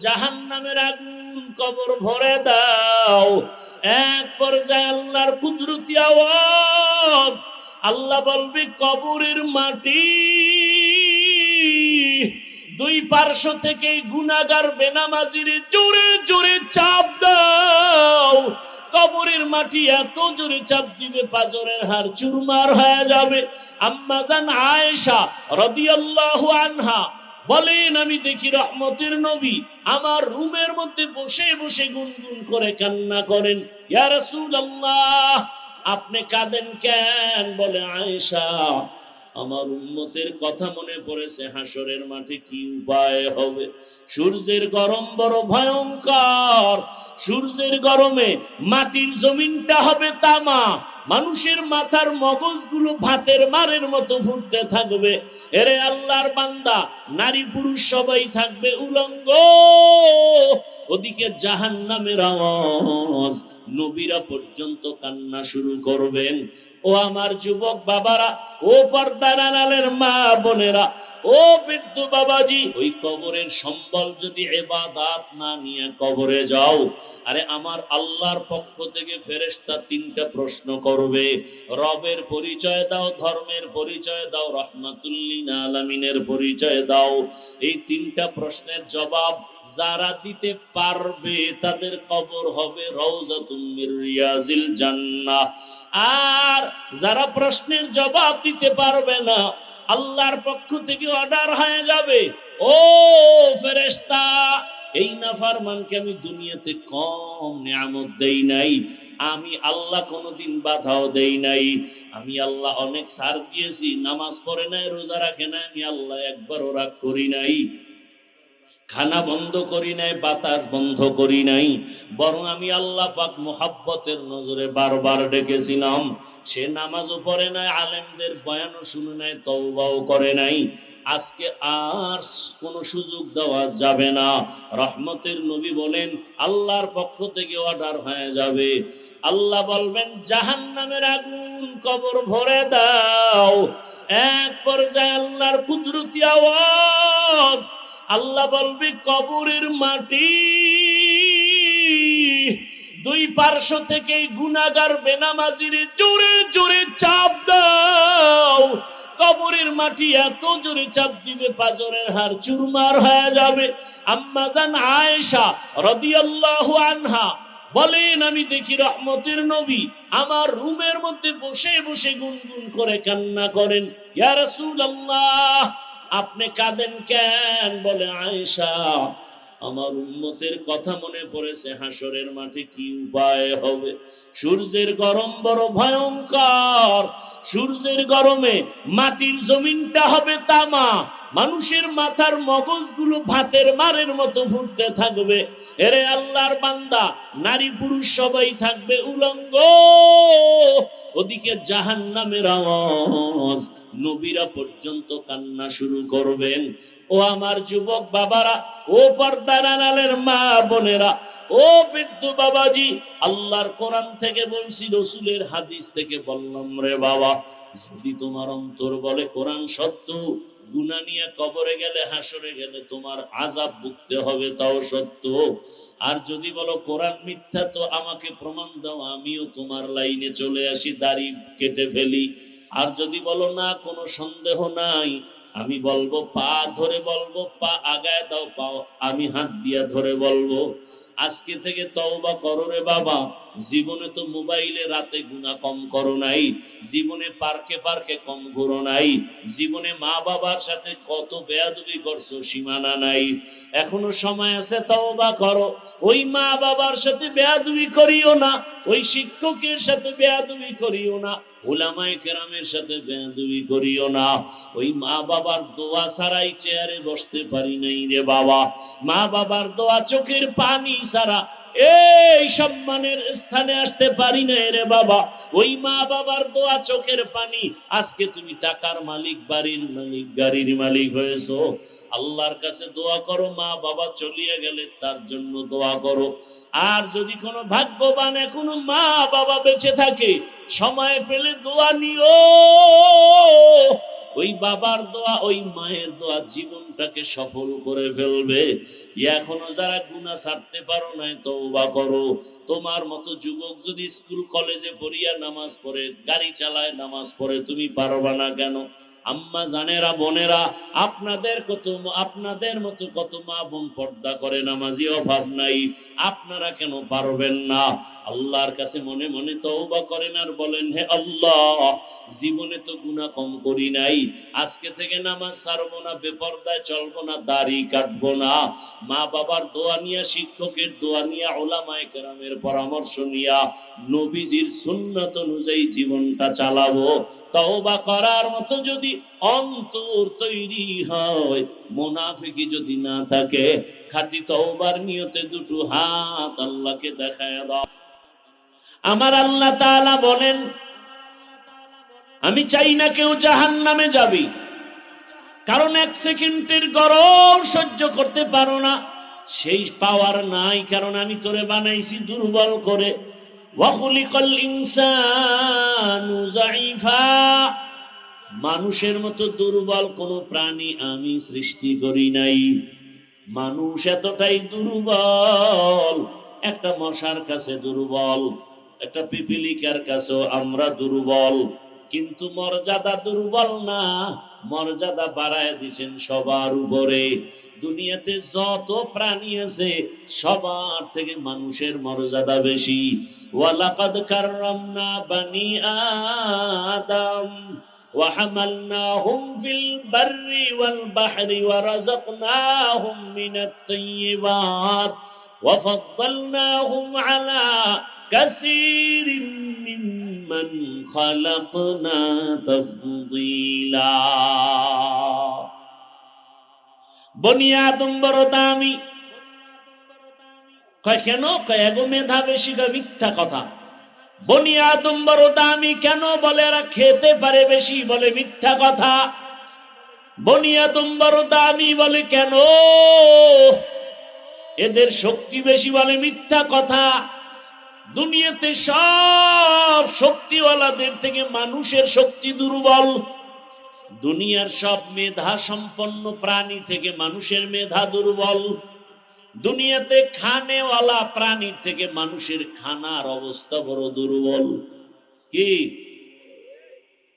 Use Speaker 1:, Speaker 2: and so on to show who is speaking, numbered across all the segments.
Speaker 1: জাহান নামের আগুন কবর ভরে দাও। এক পর্যায়ে আল্লাহর কুদরতি আওয়াজ। আল্লাহ বলবে, কবরের মাটি দুই পার্শ্ব থেকে গুনাগার বেনামাজির জোরে জোরে চাপ দাও। কবরের মাটি এত জোরে চাপ দিবে, পাজরের হার চুরমার হয়ে যাবে। আম্মাজান আয়েশা রাদিয়াল্লাহু আনহা বলেন, আমি দেখি রহমতের নবী আমার রুমের মধ্যে বসে বসে গুনগুন করে কান্না করেন। ইয়া আপনি কাঁদেন কেন? বলে, আয়েশা আমার উন্মতের কথা মনে পড়েছে, হাসরের মাঠে কি উপায় হবে? সূর্যের গরম বড় ভয়ঙ্কর। সূর্যের গরমে মাটির জমিনটা হবে তামা। মানুষের মাথার মগজগুলো ভাতের মারের মতো ফুটতে থাকবে। এরে আল্লাহর বান্দা, নারী পুরুষ সবাই থাকবে উলঙ্গ। ওদিকে জাহান নামের আওয়াজ। নবীরা পর্যন্ত কান্না শুরু করবেন। ও আমার যুবক বাবারা, ও পর্দার আড়ালের মা বোনেরা, ও বৃদ্ধ বাবাজি, ওই কবরের সম্বল যদি এবাদাত না নিয়ে কবরে যাও, আরে আমার আল্লাহর পক্ষ থেকে ফেরেশতা তিনটা প্রশ্ন করবে। রবের পরিচয় দাও, ধর্মের পরিচয় দাও রহমাতুল্লিন আলামিনের পরিচয় দাও। এই তিনটা প্রশ্নের জবাব যারা দিতে পারবে তাদের কবর হবে রওজাতুম মির রিয়াজিল জান্নাহ। আর যারা প্রশ্নের জবাব দিতে পারবে না, আল্লাহর পক্ষ থেকে অর্ডার হয়ে যাবে। ও ফেরেশতা, এই নাফারমানকে আমি দুনিয়াতে কম নিয়ামত দেই নাই। আমি আল্লাহ কোনোদিন বাধাও দেই নাই। আমি আল্লাহ অনেক সার দিয়েছি, নামাজ পড়ে নাই, রোজা রাখে নাই, আমি আল্লাহ একবারও রাগ করি নাই। খানা বন্ধ করি নাই, বাতাস বন্ধ করি নাই। বরং আমি আল্লাহ পাক মোহাব্বতের নজরে বারবার ডেকেছিলাম। সে নামাজও পড়ে নাই, আলেমদের বয়ানও শুনে নাই, তওবাও করে নাই। আজকে আর কোনো সুযোগ দেওয়া যাবে না। রহমতের নবী বলেন, আল্লাহর পক্ষ থেকে অর্ডার হয়ে যাবে। আল্লাহ বলবেন জাহান নামের আগুন কবর ভরে দাও। এক পর্যায়ে আল্লাহর কুদরতি আওয়াজ আল্লাহ বলবে, কবরের মাটি দুই পার্শ্ব থেকে গুনাগার বেনামাজির জোরে জোরে চাপ দাও। কবরের মাটি এত জোরে চাপ দিবে, পাজরের হার চুরমার হয়ে যাবে। আম্মাজান আয়েশা রাদিয়াল্লাহু আনহা বলেন, আমি দেখি রহমতের নবী আমার রুমের মধ্যে বসে বসে গুনগুন করে কান্না করেন। ইয়া রাসূলুল্লাহ আপনি কাঁদেন কেন? বলে আয়েশা, আমার উন্মতের কথা মনে পড়েছে হাসরের মাঠে কি উপায় হবে? সূর্যের গরম বড় ভয়ঙ্কর। সূর্যের গরমে মাটির জমিনটা হবে তামা। মানুষের মাথার মগজগুলো ভাতের মারের মতো ফুটতে থাকবে। এরে আল্লাহর বান্দা, নারী পুরুষ সবাই থাকবে উলঙ্গ। ওদিকে জাহান নামের আওয়াজ নবীরা পর্যন্ত কান্না শুরু করবেন। ও আমার যুবক বাবারা, ও পর্দার আড়ালের মা বোনেরা, ও বৃদ্ধ বাবাজি, আল্লাহর কোরআন থেকে বলছি, রসুলের হাদিস থেকে বললাম রে বাবা, যদি তোমার অন্তর বলে কোরআন সত্য গুনা নিয়ে কবরে গেলে হাসরে গেলে তোমার আজাব ভুগতে হবে, তাও সত্য। আর যদি বলো কোরআন মিথ্যা, তো আমাকে প্রমাণ দাও, আমিও তোমার লাইনে চলে আসি, দাড়ি কেটে ফেলি। আর যদি বলো না, কোনো সন্দেহ নাই। আমি বলব, পা ধরে বলব, পা আগায় দাও, পাও আমি হাত দিয়া ধরে বলব। আজকে থেকে তওবা করো রে বাবা। জীবনে তো মোবাইলে রাতে গুণা কম করো নাই। জীবনে পার্কে পার্কে কম ঘুরো নাই। জীবনে মা বাবার সাথে কত বেয়াদবি করছ, সীমানা নাই। এখনও সময় আছে, তওবা করো। ওই মা বাবার সাথে বেয়াদবি করিও না। ওই শিক্ষকের সাথে বেয়াদবি করিও না। কেরামের সাথে বেয়াদবি করিও না। ওই মা বাবার দোয়া ছাড়াই চেয়ারে বসতে পারি নাই রে বাবা। মা বাবার দোয়া চোখের পানি ছাড়া এই সম্মানের স্থানে আসতে পারি না রে বাবা। ওই মা বাবার দোয়া চোখের পানি, আজকে তুমি টাকার মালিক, বাড়ির মালিক, গাড়ির মালিক হয়েছো। আল্লাহর কাছে দোয়া করো, মা বাবা চলিয়ে গেলে তার জন্য দোয়া করো। আর যদি কোনো ভাগ্যবান এখনও মা বাবা বেঁচে থাকে সময় পেলে দোয়া নিও। ওই বাবার দোয়া, ওই মায়ের দোয়া জীবনটাকে সফল করে ফেলবে। এখনও যারা গুণা ছাড়তে পারো নাই, তওবা করো। তোমার মতো যুবক যদি স্কুল, কলেজে পড়িয়া নামাজ পড়ে, গাড়ি চালায় নামাজ পড়ে, তুমি পারবা না কেন? আম্মা, জানেরা, বোনেরা, আপনাদের কত আপনাদের মতো কত মা বোন পর্দা করে, নামাজি অভাব নাই। আপনারা কেন পারবেন না? আল্লাহর কাছে মনে মনে তওবা করেন আর বলেন, হে আল্লাহ, জীবনে তো গুনাহ কম করি নাই। আজকে থেকে নামাজ ছাড়বো না, বেপর্দায় চলবো না, দাড়ি কাটবো না। মা বাবার দোয়া নিয়া, শিক্ষকের দোয়া নিয়া, ওলামায়ে কেরামের পরামর্শ নিয়া, নবীজির সুন্নত অনুযায়ী জীবনটা চালাবো। তওবা করার মতো যদি অন্তর তৈরি হয়। মুনাফিকি যদি না থাকে, খাঁটি তওবার নিয়তে দুটো হাত আল্লাহকে দেখায় দাও। আমার আল্লাহ তাআলা বলেন, আমি চাই না কেউ জাহান নামে যাবি। কারণ এক সেকেন্ডের গরম সহ্য করতে পারো না। সেই পাওয়ার নাই, কারণ আমি তোরে বানাইছি দুর্বল করে। ওয়াখুলিকাল ইনসানু যাইফা। মানুষের মতো দুর্বল কোন প্রাণী আমি সৃষ্টি করি নাই। মানুষ এতটাই দুর্বল, একটা মশার কাছে দুর্বল, একটা পিপিলিকার কাছেও আমরা দুর্বল। কিন্তু মর্যাদা দুর্বল না, মর্যাদা বাড়ায় দিছেন সবার উপরে। দুনিয়াতে যত প্রাণী আছে, সবার থেকে মানুষের মর্যাদা বেশি। ওয়ালাকাদ কাররামনা বানি আদম وحملناهم في البر والبحر ورزقناهم من الطيبات وفضلناهم على كثير ممن خلقنا تفضيلا বনি আদম বড় দামি কয় কেন কয় এগো মেধা বেশি কয় মিথ্যা কথা বনি আদম বড় দামি কেন বলে এরা খেতে পারে বেশি বলে মিথ্যা কথা? বনি আদম বড় দামি বলে কেন? এদের শক্তি বেশি বলে মিথ্যা কথা। দুনিয়াতে সব শক্তিওয়ালাদের থেকে মানুষের শক্তি দুর্বল। দুনিয়ার সব মেধা সম্পন্ন প্রাণী থেকে মানুষের মেধা দুর্বল। দুনিয়াতে খানেওয়ালা প্রাণীর থেকে মানুষের খানার অবস্থা বড় দুর্বল। কি?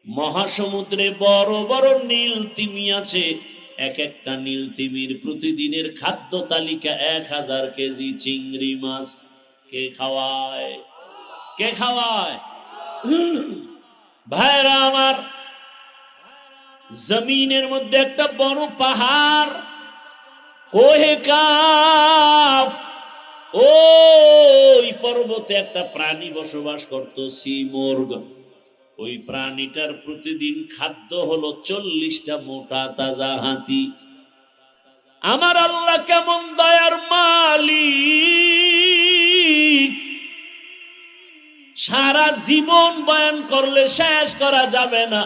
Speaker 1: মহাসমুদ্রে বড় বড় নীল তিমি আছে। এক একটা নীল তিমির প্রতিদিনের খাদ্য তালিকা এক হাজার কেজি চিংড়ি মাছ। কে খাওয়ায়? কে খাওয়ায়? ভাইরা আমার, জমিনের মধ্যে একটা বড় পাহাড়। কোহে কাফ। ওই পর্বতে একটা প্রাণী বসবাস করত সিমর্গ ওই প্রাণীটার প্রতিদিন খাদ্য হলো চল্লিশটা মোটা তাজা হাতি। আমার আল্লাহ কেমন দয়ার মালিক। সারা জীবন বয়ান করলে শেষ করা যাবে না।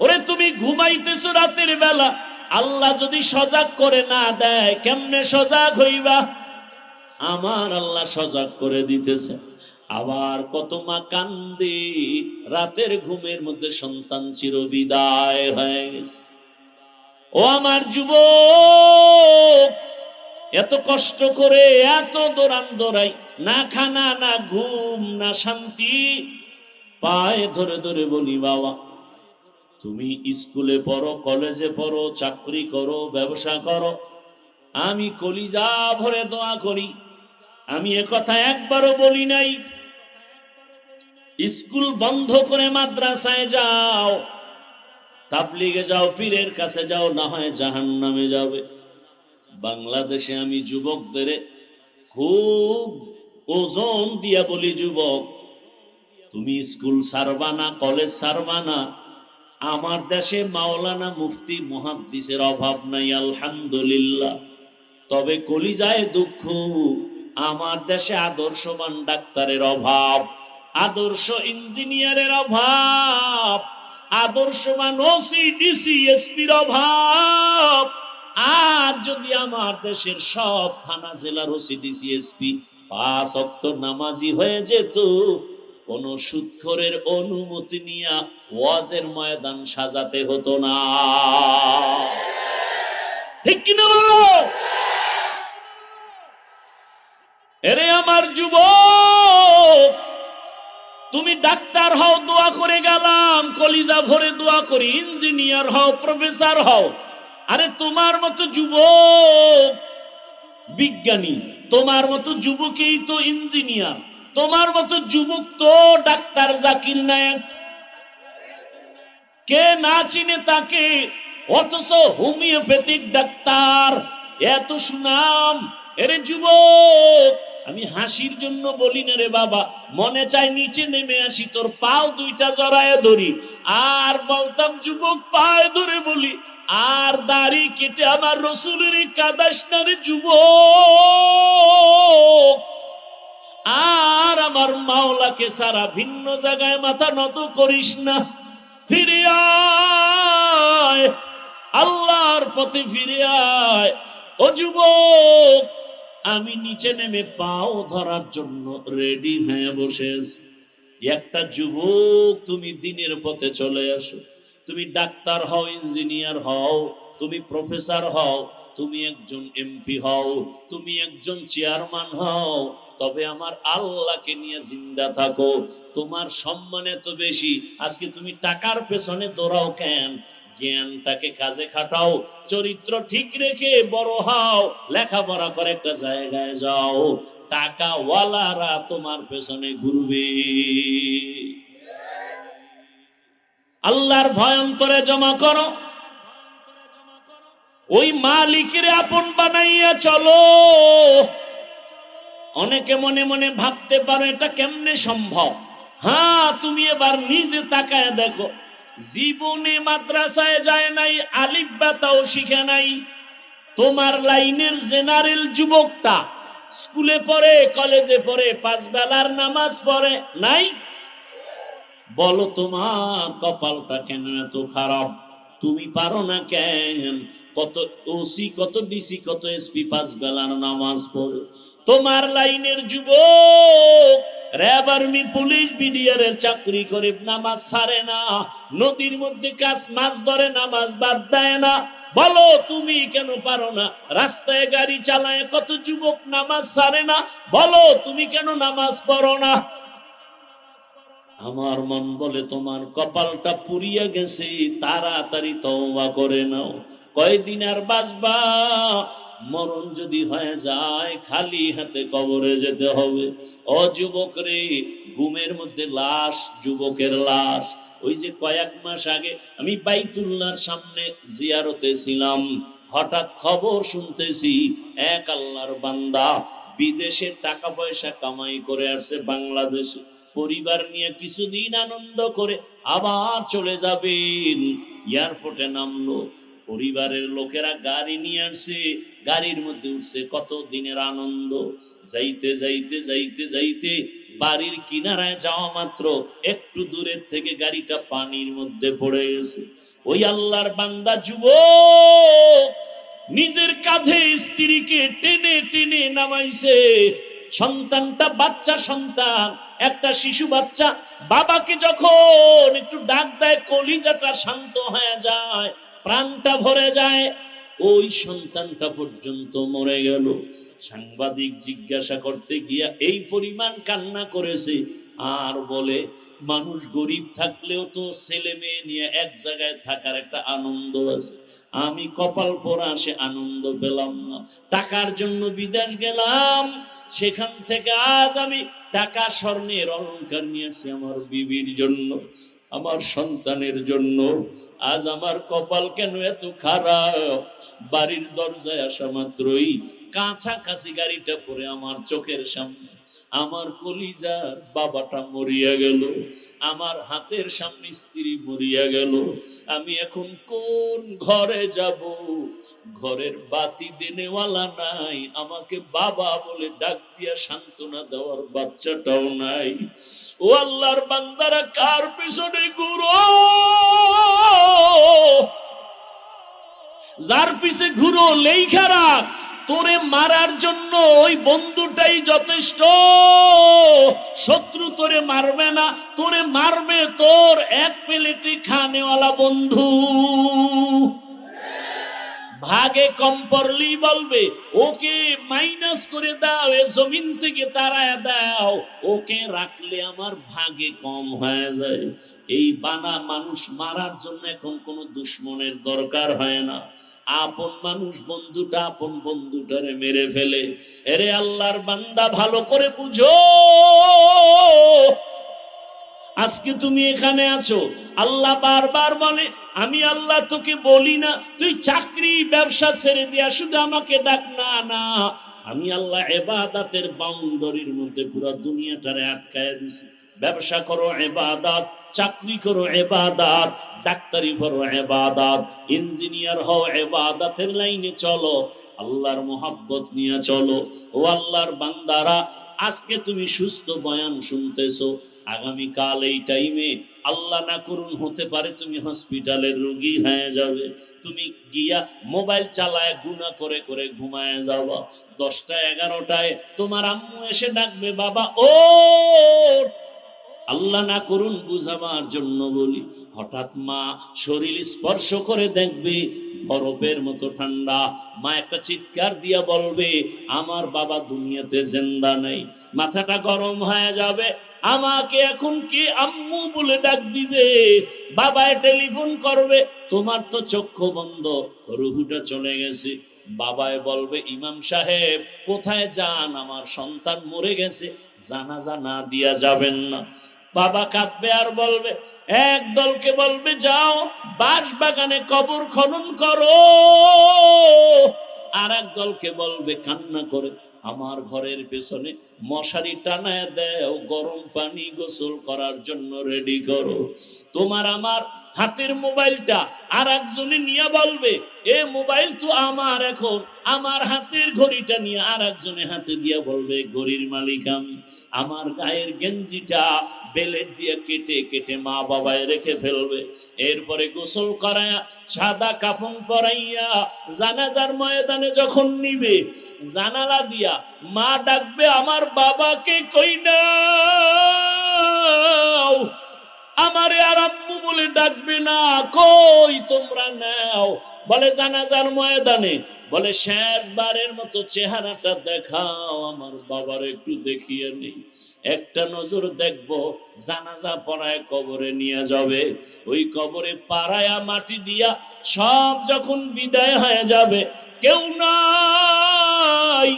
Speaker 1: ওরে, তুমি ঘুমাইতেছো রাতের বেলা। আল্লাহ যদি সজাগ করে না দেয়, কেমনে সজাগ হইবা? আমার আল্লাহ সজাগ করে দিতেছে। আবার কত মা কান্দি, রাতের ঘুমের মধ্যে সন্তান চির বিদায় হয়ে গেছে। ও আমার যুবক, এত কষ্ট করে, এত দৌড়ান দৌড়াই না খানা, না ঘুম, না শান্তি, পায়ে ধরে ধরে বলি, বাবা তুমি স্কুলে পড়ো, কলেজে পড়ো, চাকরি করো, ব্যবসা করো, আমি কলিজা ভরে দোয়া করি। আমি কথা একবারও বলি নাই। স্কুল বন্ধ করে মাদ্রাসায় যাও, তাবলিগে যাও, পীরের কাছে যাও, না হয় জাহান নামে যাবে। বাংলাদেশে আমি যুবকদের খুব ওজন দিয়া বলি, যুবক, তুমি স্কুল সারবা না, কলেজ সারবা না আমার দেশে মাওলানা মুফতি মুহাদ্দিসের অভাব নাই, আলহামদুলিল্লাহ। তবে কলিজায় দুঃখ, আমার দেশে আদর্শবান ডাক্তারের অভাব, আদর্শ ইঞ্জিনিয়ারের অভাব, আদর্শবান ওসি ডিসি এসপির অভাব। আর যদি আমার দেশের সব থানা, জেলার ওসি ডিসি এসপি পাঁচ অক্ত নামাজি হয়ে যেত কোন সুৎখরের অনুমতি নিয়ে ওয়াজের ময়দান সাজাতে হতো না। ঠিক কিনা বলো? এরে আমার যুবক, তুমি ডাক্তার হও, দোয়া করে গেলাম, কলিজা ভরে দোয়া করি, ইঞ্জিনিয়ার হও, প্রফেসর হও। আরে তোমার মতো যুবক, বিজ্ঞানী, তোমার মতো যুবকেই তো ইঞ্জিনিয়ার। তোমার মতো যুবক তো ডাক্তার জাকির নায়ক। কে না চিনে তাকে? অথচ হোমিওপ্যাথিক ডাক্তার। এত সুনাম। এরে যুবক, আমি হাসির জন্য বলি না রে বাবা। মনে চাই নিচে নেমে আসি, তোর পাও দুইটা জড়ায় ধরি। আর বলতাম, যুবক, পায়ে ধরে বলি, আর দাড়ি কেটে আমার রসুলের কাদাস না যুবক। আর আমার মাওলাকে সারা ভিন্ন জায়গায় মাথা নত করিস না। ফিরে আয়, আল্লাহর পথে ফিরে আয়। ও আমি নিচে নেমে পাও ধরার জন্য রেডি হয়ে বসে একটা যুবক, তুমি দিনের পথে চলে আসো। তুমি ডাক্তার হও, ইঞ্জিনিয়ার হও, তুমি প্রফেসর হও, তুমি একজন এমপি হও, তুমি একজন চেয়ারম্যান হও তবে আমার আল্লাহকে নিয়ে জিন্দা থাকো। তোমার সম্মান এত বেশি। আজকে তুমি টাকার পেছনে দৌড়াও কেন? জ্ঞানটাকে কাজে খাটাও, চরিত্র ঠিক রেখে বড় হও, লেখাপড়া করে একটা জায়গায় যাও। টাকা ওয়ালারা তোমার পেছনে ঘুরবে। আল্লাহর ভয়ন্তরে জমা করো। ওই মালিকের আপন বানাইয়া চলো। অনেকে মনে মনে ভাবতে পারো, এটা কেমনে সম্ভব? হ্যাঁ তুমি এবার নিজে তাকায় দেখো। জীবনে মাদ্রাসায় যায় নাই, আলিফ বাতাও শিখে নাই। তোমার লাইনের জেনারেল যুবকটা স্কুলে পড়ে, কলেজে পড়ে, পাঁচ বেলার নামাজ পড়ে, নাই? বলো তোমার কপালটা কেন এত খারাপ? তুমি পারো না কেন? কত ওসি, কত ডিসি, কত এসপি পাঁচ বেলার নামাজ পড়ে। তোমার লাইনের যুবক র্যাব আর্মি পুলিশ চাকরি করে নামাজ না, নদীর মধ্যে কাজ, মাছ ধরে, নামাজ বাদ দেয় না। বলো, তুমি কেন পারো না? রাস্তায় গাড়ি চালায় কত যুবক নামাজ না? বলো, তুমি কেন নামাজ পড়ো না? আমার মন বলে তোমার কপালটা পুড়িয়া গেছে, তাড়াতাড়ি তওবা করে নাও। কয়দিন আর বাঁচবা? মরণ যদি হয়ে যায়, খালি হাতে কবরে যেতে হবে। ও যুবক রে, ঘুমের মধ্যে লাশ, যুবকের লাশ। ওই যে কয়েক মাস আগে আমি বাইতুল্লাহর সামনে জিয়ারতে ছিলাম, হঠাৎ খবর শুনতেছি, এক আল্লাহর বান্দা বিদেশে টাকা পয়সা কামাই করে আসছে বাংলাদেশে। পরিবার নিয়ে কিছুদিন আনন্দ করে আবার চলে যাবেন। এয়ারপোর্টে নামলো। পরিবারের লোকেরা গাড়ি নিয়ে আসছে গাড়ির মধ্যে উঠছে কত দিনের আনন্দ। যাইতে যাইতে যাইতে যাইতে বাড়ির কিনারায় যাওয়া মাত্র একটু দূরের থেকে গাড়িটা পানির মধ্যে পড়ে গেছে। ওই আল্লাহর বান্দা যুবক, নিজের কাঁধে স্ত্রীকে টেনে টেনে নামাইছে। সন্তানটা বাচ্চা সন্তান, একটা শিশু বাচ্চা। বাবাকে যখন একটু ডাক দেয়, কলিজাটা শান্ত হয়ে যায়। প্রাণটা ভরে যায়। ওই সন্তানটা পর্যন্ত মরে গেল। সাংবাদিক জিজ্ঞাসা করতে গিয়া এই পরিমাণ কান্না করেছে। আর বলে, মানুষ গরিব থাকলেও তো ছেলে মেয়ে নিয়ে এক জায়গায় থাকার একটা আনন্দ আছে। আমি কপাল পরা সে আনন্দ পেলাম না। টাকার জন্য বিদেশ গেলাম। সেখান থেকে আজ আমি টাকা, স্বর্ণের অলংকার নিয়ে আসছি আমার বিবির জন্য। আমার সন্তানের জন্য। আজ আমার কপাল কেন এত খারাপ? বাড়ির দরজায় আসা মাত্রই কাছাকাছি গাড়িটা পরে আমার চোখের সামনে। আমার কলিজার বাবাটা মরিয়া গেল। আমার হাতের সামনে স্ত্রী মরিয়া গেল। আমি এখন কোন ঘরে যাব? ঘরের বাতি দেনেওয়ালা নাই। আমাকে বাবা বলে ডাক দিয়া সান্ত্বনা দেওয়ার বাচ্চাটাও নাই। ও আল্লাহর বান্দারা, কার পিছনে ঘুরো? যার পিছে ঘুরো লেখা রাখ। তোরে মারার জন্য ওই বন্ধুটাই যথেষ্ট। শত্রু তোরে মারবে না, তোরে মারবে তোর এক প্লেটে খানেওয়ালা বন্ধু। ভাগে কম পড়লেই বলবে, ওকে মাইনাস করে দাও, এ জমিন থেকে তারা দাও, ওকে রাখলে আমার ভাগে কম হয়ে যায়। এই বানা মানুষ মারার জন্য এখন কোনো দুশ্মনের দরকার হয় না। আপন মানুষ বন্ধুটা আপন বন্ধুটারে মেরে ফেলে। এরে আল্লাহর বান্দা, ভালো করে বুঝো। আজকে তুমি এখানে আছো। আল্লাহ বারবার বলে, আমি আল্লাহ তোকে বলি না, তুই চাকরি, ব্যবসা ছেড়ে দিয়া শুধু আমাকে ডাক। না না, আমি আল্লাহ এবাদাতের বাউন্ডারির মধ্যে পুরো দুনিয়াটারে আটকায় দিছি। ব্যবসা করো এবাদাত, চাকরি করো এবাদাত, ডাক্তারি করো এবাদাত, ইঞ্জিনিয়ার হও এবাদাতের লাইনে চলো, আল্লাহর মোহাব্বত নিয়ে চলো। ও আল্লাহর বান্দারা, আজকে তুমি সুস্থ বয়ান শুনতেছো আগামী কাল এই টাইমে আল্লাহ না করুন হতে পারে তুমি হসপিটালের রোগী হয়ে যাবে। তুমি গিয়া মোবাইল চালায় গুণা করে করে ঘুমায় যাবা। দশটা এগারোটায় তোমার আম্মু এসে ডাকবে, বাবা ও আল্লাহ না করুন বুঝাবার জন্য বলি। হঠাৎ মা শরীর স্পর্শ করে দেখবে, বরফের মতো ঠান্ডা। মা একটা চিৎকার দিয়া বলবে, আমার বাবা দুনিয়াতে জিন্দা নেই। মাথাটা গরম হয়ে যাবে। আমাকে এখন কে আম্মু বলে ডাক দিবে? বাবায় টেলিফোন করবে। তোমার তো চক্ষু বন্ধ। রুহুটা চলে গেছে। বাবায় বলবে, ইমাম সাহেব, কোথায় যান? আমার সন্তান মরে গেছে। জানাজা না দিয়া যাবেন না। বাবা কাঁদবে আর বলবে, এক দলকে বলবে, যাও বাঁশ বাগানে কবর খনন করো। আর এক দলকে বলবে, কান্না করে, আমার ঘরের পেছনে মশারি টানায় দেও, গরম পানি গোসল করার জন্য রেডি করো। তোমার আমার হাতের মোবাইলটা আর একজনে নিয়ে বলবে, এ মোবাইল তো আমার এখন, আমার হাতের ঘড়িটা নিয়ে আর একজনে হাতে দিয়ে বলবে, ঘড়ির মালিক আমি, আমার গায়ের গেঞ্জিটা বেলেট দিয়ে কেটে কেটে মা বাবায় রেখে ফেলবে। এরপরে গোসল করায়া, সাদা কাপন পরাইয়া জানাজার ময়দানে যখন নিবে, জানালা দিয়া মা ডাকবে, আমার বাবাকে কই না আমারে আর আম্মু বলে ডাকবে না, কই তোমরা নাও? বলে জানাজার ময়দানে বলে, শেষবারের মতো চেহারাটা দেখাও, আমার বাবার একটু দেখিয়ে নেই। একটা নজর দেখব, জানাজা পড়ায় কবরে নিয়ে যাবে। ওই কবরে পাড়ায়া মাটি দিয়া সব যখন বিদায় হয়ে যাবে, কেউ নাই।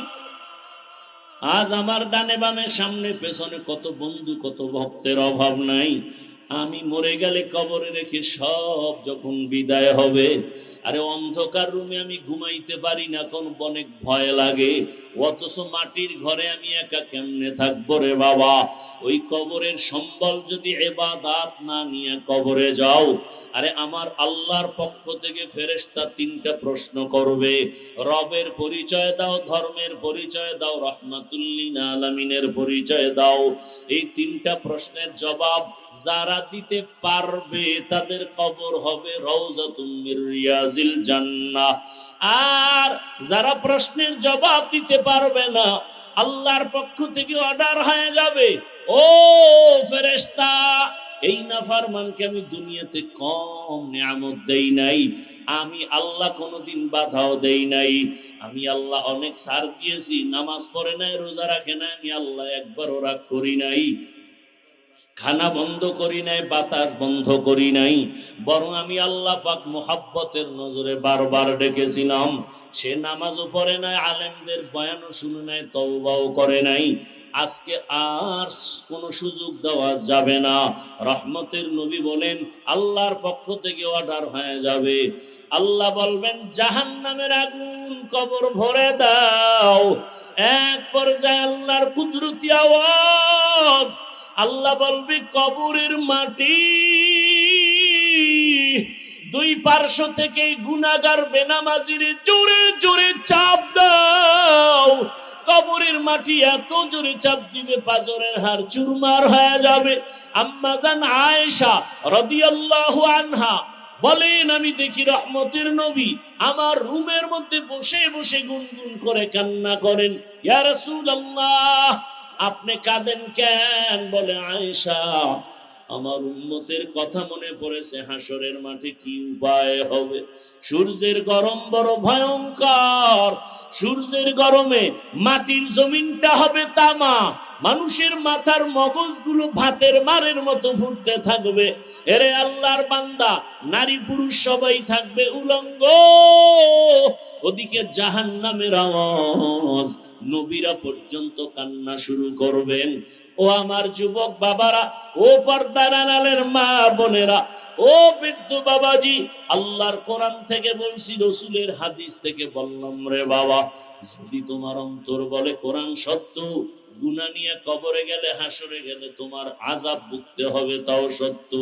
Speaker 1: আজ আমার ডানে বামে সামনে পেছনে কত বন্ধু, কত ভক্তের অভাব নাই। আমি মরে গেলে কবরে রেখে সব যখন বিদায় হবে, আরে অন্ধকার রুমে আমি ঘুমাইতে পারি না, কোন অনেক ভয় লাগে। অথচ মাটির ঘরে আমি একা কেমনে থাকব রে বাবা? ওই কবরের সম্বল যদি এবাদাত না নিয়ে কবরে যাও, আরে আমার আল্লাহর পক্ষ থেকে ফেরেশতা তিনটা প্রশ্ন করবে। রবের পরিচয় দাও, ধর্মের পরিচয় দাও রহমাতুল্লিন আলামিনের পরিচয় দাও। এই তিনটা প্রশ্নের জবাব যারা দিতে পারবে তাদের কবর হবে রওজাতুম মির রিয়াজিল জান্নাহ। আর যারা প্রশ্নের জবাব দিতে পারবে না। আল্লাহর পক্ষ থেকে অর্ডার হয়ে যাবে। ও ফেরেস্তা এই নাফারমানকে আমি দুনিয়াতে কম নিয়ামত দেই নাই। আমি আল্লাহ কোনোদিন বাধাও দেই নাই। আমি আল্লাহ অনেক সার দিয়েছি, নামাজ পড়ে নাই, রোজা রাখে নাই, আমি আল্লাহ একবারও রাগ করি নাই। খানা বন্ধ করি নাই, বাতাস বন্ধ করি নাই। বরং আমি আল্লাহ পাক মোহাব্বতের নজরে বারবার ডেকেছিলাম। সে নামাজও পড়ে নাই, আলেমদের বয়ানও শুনে নাই, তওবাও করে নাই। আজকে আর কোনো সুযোগ দেওয়া যাবে না। রহমতের নবী বলেন, আল্লাহর পক্ষ থেকে অর্ডার হয়ে যাবে। আল্লাহ বলবেন জাহান নামের আগুন কবর ভরে দাও। এক পর্যায়ে আল্লাহর কুদরতি আওয়াজ আল্লাহ বলবে, কবরের মাটি দুই পার্শ্ব থেকে গুনাগার বেনামাজির জোরে জোরে চাপ দাও। কবরের মাটি এত জোরে চাপ দিবে, পাজরের হার চুরমার হয়ে যাবে। আম্মাজান আয়েশা রাদিয়াল্লাহু আনহা বলেন, আমি দেখি রহমতের নবী আমার রুমের মধ্যে বসে বসে গুনগুন করে কান্না করেন। ইয়া রাসূলুল্লাহ আপনি কাঁদেন কেন? বলে আয়েশা, আমার উন্মতের কথা মনে পড়েছে, হাসরের মাঠে কি উপায় হবে? সূর্যের গরম বড় ভয়ঙ্কর। সূর্যের গরমে মাটির জমিনটা হবে তামা। মানুষের মাথার মগজগুলো ভাতের মারের মতো ফুটতে থাকবে। এরে আল্লাহর বান্দা, নারী পুরুষ সবাই থাকবে উলঙ্গ। ওদিকে জাহান নামের আওয়াজ, নবীরা পর্যন্ত কান্না শুরু করবেন। ও আমার যুবক বাবারা, ও পর্দানালের মা বোনেরা, ও বৃদ্ধ বাবাজি, আল্লাহর কোরআন থেকে বলছি, রসুলের হাদিস থেকে বললাম রে বাবা, যদি তোমার অন্তর বলে কোরআন সত্য গুনা নিয়ে কবরে গেলে হাসরে গেলে তোমার আজাব ভুগতে হবে, তাও সত্য।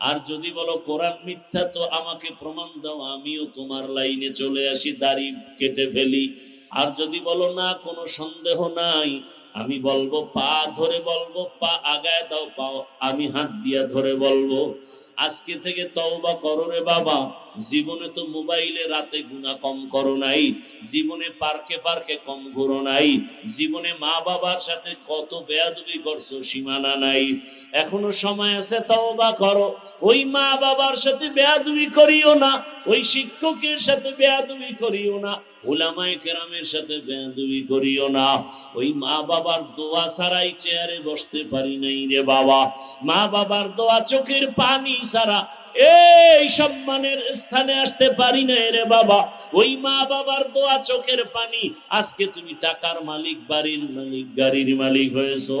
Speaker 1: আর যদি বলো, কোরআন মিথ্যা, তো আমাকে প্রমাণ দাও, আমিও তোমার লাইনে চলে আসি, দাড়ি কেটে ফেলি। আর যদি বলো, না, কোনো সন্দেহ নাই, আমি বলব, পা ধরে বলব, পা আগায় দাও, পাও, আমি হাত দিয়া ধরে বলব। আজকে থেকে তওবা করো রে বাবা। জীবনে তো মোবাইলে রাতে গুণা কম করো নাই, জীবনে পার্কে পার্কে কম ঘুরো নাই, জীবনে মা বাবার সাথে কত বেয়াদবি করছ সীমানা নাই, এখনও সময় আছে তওবা করো, ওই মা বাবার সাথে বেয়াদবি করিও না, ওই শিক্ষকের সাথে বেয়াদবি করিও না ওলামায়ে কেরামের সাথে বেয়াদবি করিও না, ওই মা বাবার দোয়া ছাড়াই চেয়ারে বসতে পারি নাই রে বাবা, মা বাবার দোয়া চোখের পানি ছাড়া এই সম্মানের স্থানে আসতে পারি না রে বাবা। ওই মা বাবার দোয়া চোখের পানি। আজকে তুমি টাকার মালিক, বাড়ির মালিক, গাড়ির মালিক হয়েছো।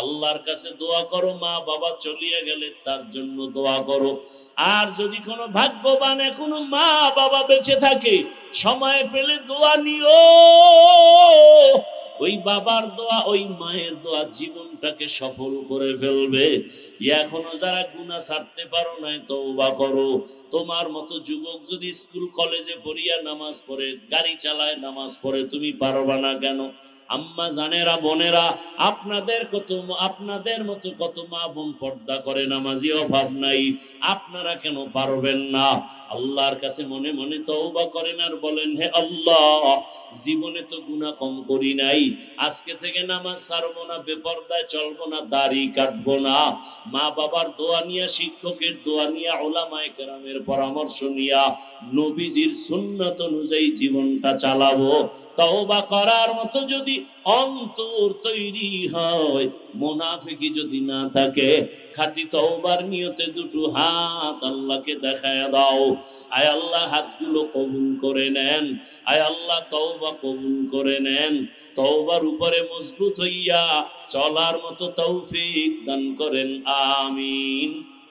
Speaker 1: আল্লাহর কাছে দোয়া করো, মা বাবা চলিয়ে গেলে তার জন্য দোয়া করো। আর যদি কোনো ভাগ্যবান এখনও মা বাবা বেঁচে থাকে, সময় পেলে দোয়া নিও। ওই বাবার দোয়া, ওই মায়ের দোয়া জীবনটাকে সফল করে ফেলবে। এখনও যারা গুণা ছাড়তে পারো নাই, তওবা করো। তোমার মতো যুবক যদি স্কুল, কলেজে পড়িয়া নামাজ পড়ে, গাড়ি চালায় নামাজ পড়ে, তুমি পারবা না কেন? আম্মা, জানেরা, বোনেরা, আপনাদের কত আপনাদের মতো কত মা বোন পর্দা করে নামাজি অভাব নাই। আপনারা কেন পারবেন না? আল্লাহর কাছে মনে মনে তওবা করেন আর বলেন, হে আল্লাহ, জীবনে তো গুনাহ কম করি নাই। আজকে থেকে নামাজ ছাড়বো না, বেপর্দায় চলবো না, দাড়ি কাটবো না। মা বাবার দোয়া নিয়া, শিক্ষকের দোয়া নিয়া, ওলামায়ে কেরামের পরামর্শ নিয়া, নবীজির সুন্নত অনুযায়ী জীবনটা চালাবো। তওবা করার মতো যদি অন্তর তৈরি হয়। মোনাফিকি যদি না থাকে, খাঁটি তওবার নিয়তে দুটো হাত আল্লাহকে দেখায় দাও। আয় আল্লাহ, হাতগুলো কবুল করে নেন। আয় আল্লাহ, তওবা কবুল করে নেন। তওবার উপরে মজবুত হইয়া চলার মতো তৌফিক দান করেন। আমিন।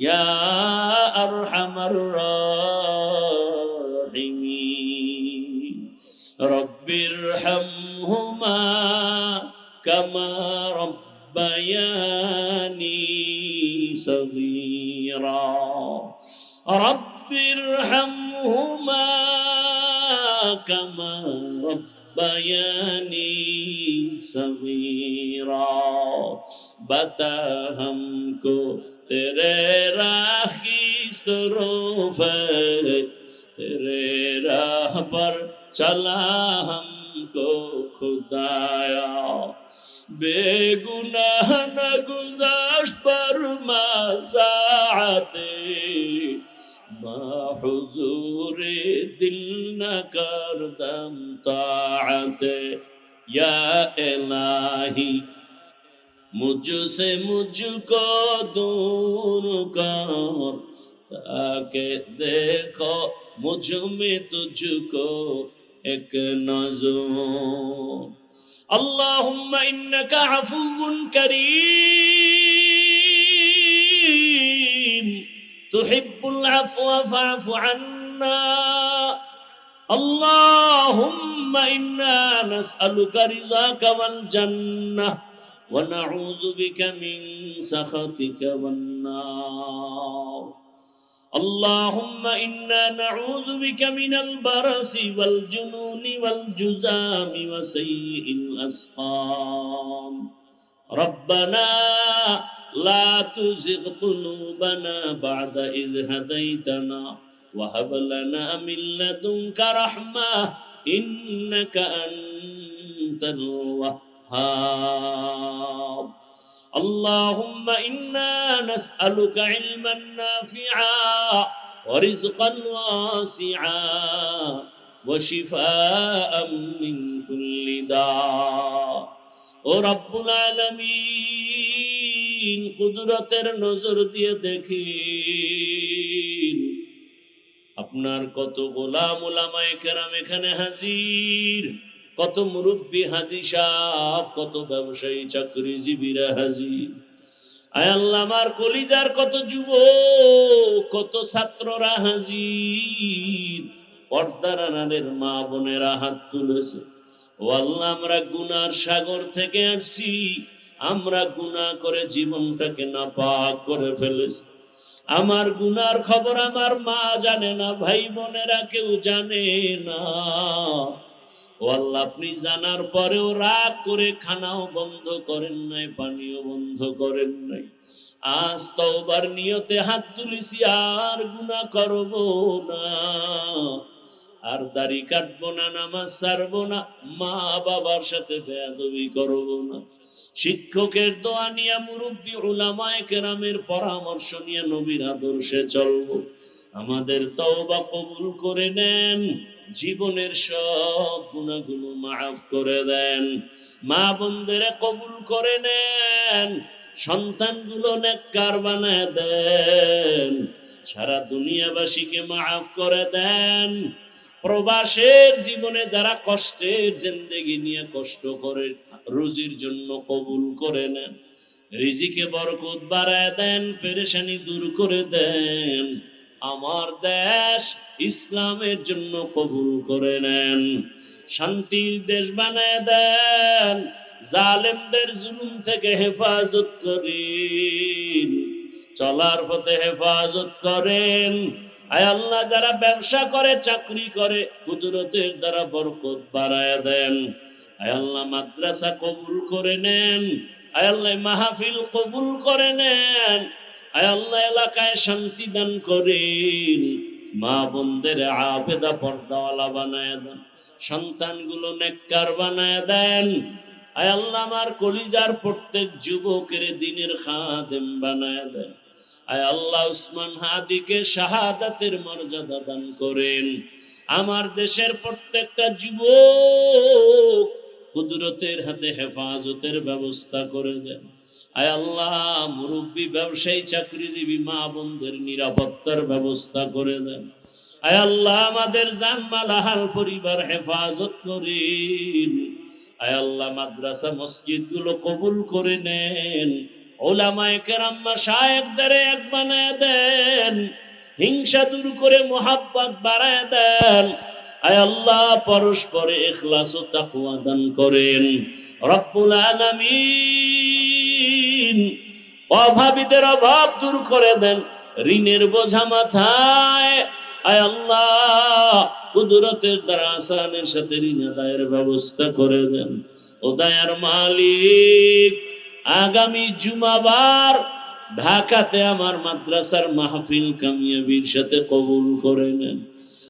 Speaker 1: يا أرحم الراحمين. رب ارحمهما كما ربياني صغيرا. رب ارحمهما كما ربياني صغيرا. تیرے راہ کی طرف ہے تیرے راہ پر چلا ہم کو خدایا بے گناہ نہ گزاشت پر ما ساعتی ما حضور دل نہ کردم मुझसे मुझको दूर कर ताकि देखो मुझ में तुझको एक नजर اللهم انك عفو كريم تحب العفو فاعف عنا اللهم انا نسالك رضاك والجنه ونعوذ بك من سخطك والنار. اللهم إنا نعوذ بك من البرص والجنون والجزام وسيء الأسقام. ربنا لا تزغ قلوبنا بعد إذ هديتنا وهب لنا من لدنك رحمة إنك أنت الوهاب. اللهم انا نسالك علما نافعا ورزقا واسعا وشفاء من كل داء ও রব্বুল আলামিন কুদরতের নজর দিয়ে দেখিন আপনার কত গোলাম ওলামায়ে কেরাম এখানে হাজির কত মুরব্বী হাজি সাপ কত ব্যবসায়ী চাকরিজীবীরা হাজি আয় আল্লাহ, আমার কলিজার কত যুব কত ছাত্ররা হাজির। পর্দার মা বোনেরা হাত তুলেছে। ও আল্লাহ, আমরা গুনার সাগর থেকে আসছি। আমরা গুনাহ করে জীবনটাকে নাপাক করে ফেলেছি। আমার গুনার খবর আমার মা জানে না, ভাই বোনেরা কেউ জানে না। আপনি জানার পরেও রাগ করে খানাও বন্ধ করেন নাই, পানিও বন্ধ করেন নাই। আজ তওবার নিয়তে হাত তুলিছি, আর গুনাহ করব না। আর দাড়ি কাটবো না, নামাজ ছাড়বো না মা বাবার সাথে বেয়াদবি করব না। শিক্ষকের দোয়া নিয়ে মুরব্বী উলামায়ে কেরামের পরামর্শ নিয়ে নবীর আদর্শে চলবো। আমাদের তওবা কবুল করে নেন। জীবনের সব গুণাগুলো মাফ করে দেন। মা বোনদের কবুল করে নেন। সন্তানগুলো নেককার বানায় দেন। সারা দুনিয়াবাসীকে মাফ করে দেন। প্রবাসের জীবনে যারা কষ্টের জিন্দেগি নিয়ে কষ্ট করে, রুজির জন্য কবুল করে নেন। রিজিকে বরকত বাড়ায় দেন, পেরেশানি দূর করে দেন। আমার দেশ ইসলামের জন্য কবুল করে নেন, শান্তির দেশ বানায় দেন, জালেমদের জুলুম থেকে হেফাজত করেন, চলার পথে হেফাজত করেন। আয় আল্লাহ, যারা ব্যবসা করে, চাকরি করে, কুদরতের দ্বারা বরকত বাড়ায় দেন। আয় আল্লাহ, মাদ্রাসা কবুল করে নেন। আয় আল্লাহ, মাহফিল কবুল করে নেন। আল্লাহ, এলাকায় শান্তি দান করেন। মা বোনদের আবেদা পর্দাওয়ালা বানায় দেন, সন্তানগুলো নেককার বানায় দেন। আল্লাহ, আমার কলিজার প্রত্যেক যুবকের দিনের খাদেম বানায় দেন। আয় আল্লাহ, উসমান হাদিকে শাহাদাতের মর্যাদা দান করেন। আমার দেশের প্রত্যেকটা যুবক কুদরতের হাতে হেফাজতের ব্যবস্থা করে দেন। আয় আল্লাহ, মুরব্বী, ব্যবসায়ী, চাকরিজীবী, মা বোনদের নিরাপত্তার ব্যবস্থা করে দেন। আয় আল্লাহ, আমাদের জানমাল, আহাল পরিবার হেফাজত করেন। আয় আল্লাহ, মাদ্রাসা মসজিদগুলো কবুল করে নেন। হিংসা দূর করে মোহাব্বত বাড়ায় দেন। আয় আল্লাহ, পরস্পরে ইখলাস ও তাকওয়া দান করেন। রব্বুল আলামিন অভাবীদের অভাব দূর করে দেন ঋণের বোঝা মাথায়। আয় আল্লাহ, কুদরতের দ্বারা আসানের সাথে ঋণ আদায়ের ব্যবস্থা করে দেন। ও দায়ার মালিক, আগামী জুমাবার ঢাকাতে আমার মাদ্রাসার মাহফিল কামিয়াবির সাথে কবুল করে নেন।